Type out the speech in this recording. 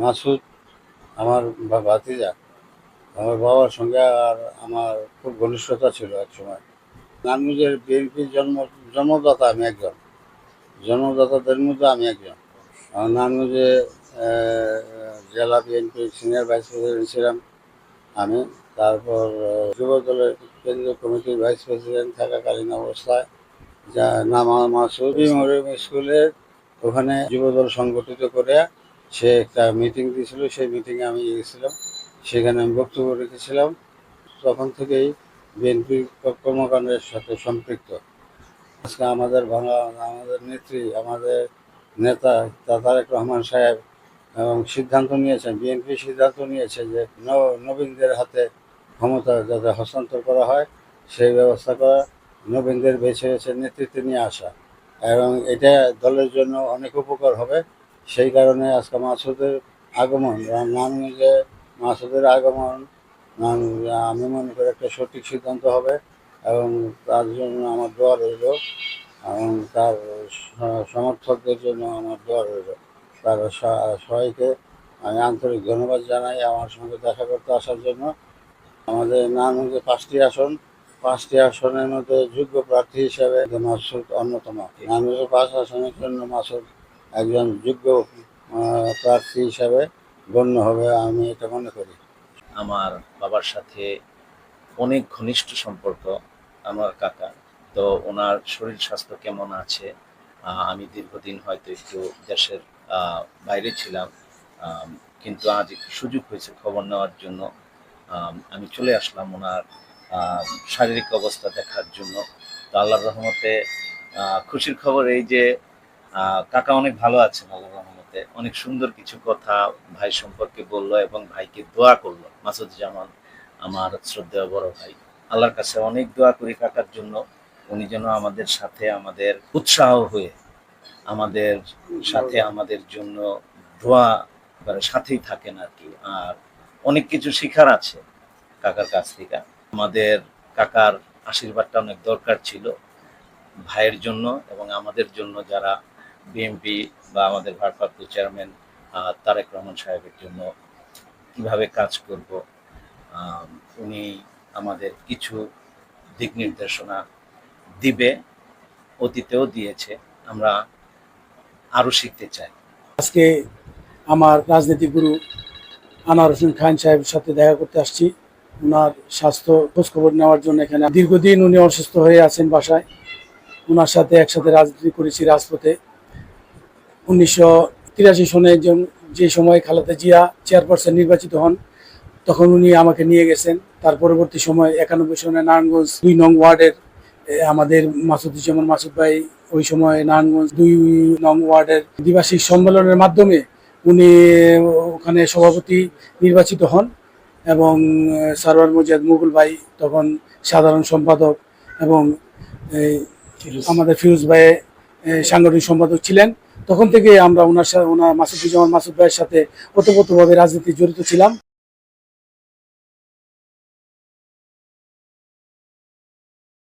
মাসুদ, আমার ভাতিজা, আমার বাবার সঙ্গে আর আমার খুব ঘনিষ্ঠতা ছিল এক সময়। নানমুজের বিএনপির জন্ম, জন্মদাতা আমি একজন। জন্মদাতাদের মধ্যে আমি একজন। নানমুজে জেলা বিএনপির সিনিয়র ভাইস প্রেসিডেন্ট ছিলাম আমি। তারপর যুব দলের কেন্দ্রীয় কমিটির ভাইস প্রেসিডেন্ট থাকাকালীন অবস্থায় যা নাম মাসুদ। স্কুলের ওখানে যুবদল সংগঠিত করে সে একটা মিটিং দিয়েছিল, সেই মিটিংয়ে আমি গিয়েছিলাম সেখানে আমি বক্তব্য রেখেছিলাম। তখন থেকেই বিএনপি কর্মকাণ্ডের সাথে সম্পৃক্ত। আজকে আমাদের বাংলা, আমাদের নেত্রী, আমাদের নেতা তা তারেক রহমান সাহেব এবং সিদ্ধান্ত নিয়েছেন বিএনপি সিদ্ধান্ত নিয়েছে যে নবীনদের হাতে ক্ষমতা যাতে হস্তান্তর করা হয়, সেই ব্যবস্থা করা, নবীনদের বেছে বেছে নেতৃত্বে নিয়ে আসা। এবং এটা দলের জন্য অনেক উপকার হবে। সেই কারণে আজকে মাসুদের আগমন নাম যে মাসুদের আগমন আমি মনে করি একটা সঠিক সিদ্ধান্ত হবে, এবং তার জন্য আমার দোয়া রইল, এবং তার সমর্থকদের জন্য আমার দোয়া রইল। তার সবাইকে আমি আন্তরিক ধন্যবাদ জানাই আমার সঙ্গে দেখা করতে আসার জন্য। আমাদের নারায়ণগঞ্জে পাঁচটি আসন, পাঁচটি আসনের মধ্যে যোগ্য প্রার্থী হিসেবে মাসুদ অন্যতম। নারায়ণগঞ্জের পাঁচ আসনের জন্য মাসুদ একজন যোগ্য প্রার্থী হিসাবে গণ্য হবে আমি এটা মনে করি। আমার বাবার সাথে অনেক ঘনিষ্ঠ সম্পর্ক, আমার কাকা। তো ওনার শরীর স্বাস্থ্য কেমন আছে? আমি দীর্ঘদিন হয়তো একটু দেশের বাইরে ছিলাম। কিন্তু আজ একটু সুযোগ হয়েছে খবর নেওয়ার জন্য। আমি চলে আসলাম ওনার শারীরিক অবস্থা দেখার জন্য। তো আল্লাহর রহমতে খুশির খবর এই যে কাকা অনেক ভালো আছেন আল্লাহর রহমতে। অনেক সুন্দর কিছু কথা ভাই সম্পর্কে বলল এবং ভাইকে দোয়া করল। মাসুদ জামান আমার শ্রদ্ধেয় বড় ভাই। আল্লাহর কাছে অনেক দোয়া করি কাকার জন্য। উনি যেন আমাদের সাথে আমাদের উৎসাহ হয়ে আমাদের সাথে আমাদের জন্য দোয়া সাথেই থাকেন আর কি। আর অনেক কিছু শেখার আছে কাকার কাছ থেকে। আমাদের কাকার আশীর্বাদটা অনেক দরকার ছিল ভাইয়ের জন্য এবং আমাদের জন্য যারা বিএমপি বা আমাদের ভারপ্রাপ্ত চেয়ারম্যান তারেক রহমান সাহেবের জন্য কীভাবে কাজ করব উনি আমাদের কিছু দিক নির্দেশনা দিবে, অতীতেও দিয়েছে, আমরা আরও শিখতে চাই। আজকে আমার রাজনীতি গুরু আনোয়ার হোসেন খান সাহেবের সাথে দেখা করতে আসছি। ওনার স্বাস্থ্য খোঁজখবর নেওয়ার জন্য এখানে। দীর্ঘদিন উনি অসুস্থ হয়ে আছেন বাসায়। ওনার সাথে একসাথে রাজনীতি করেছি রাজপথে। উনিশশো তিরাশি সনে যে- সময় খালেদা জিয়া চেয়ারপারসন নির্বাচিত হন তখন উনি আমাকে নিয়ে গেছেন। তার পরবর্তী সময় একানব্বই সনে নারায়ণগঞ্জ দুই নং ওয়ার্ডের আমাদের মাসুদুজ্জামান মাসুদ ভাই ওই সময় নারায়ণগঞ্জ দুই নং ওয়ার্ডের দ্বিবার্ষিক সম্মেলনের মাধ্যমে উনি ওখানে সভাপতি নির্বাচিত হন এবং আহ, সারওয়ার মুজাদ মুকুল ভাই তখন সাধারণ সম্পাদক এবং আমাদের ফিরোজ ভাই সাংগঠনিক সম্পাদক ছিলেন। তখন থেকে আমরা ওনার সাথে ওনার মাসুদুজ্জামান মাসুদ ভাইয়ের সাথে ওতপ্রোতভাবে রাজনীতি জড়িত ছিলাম।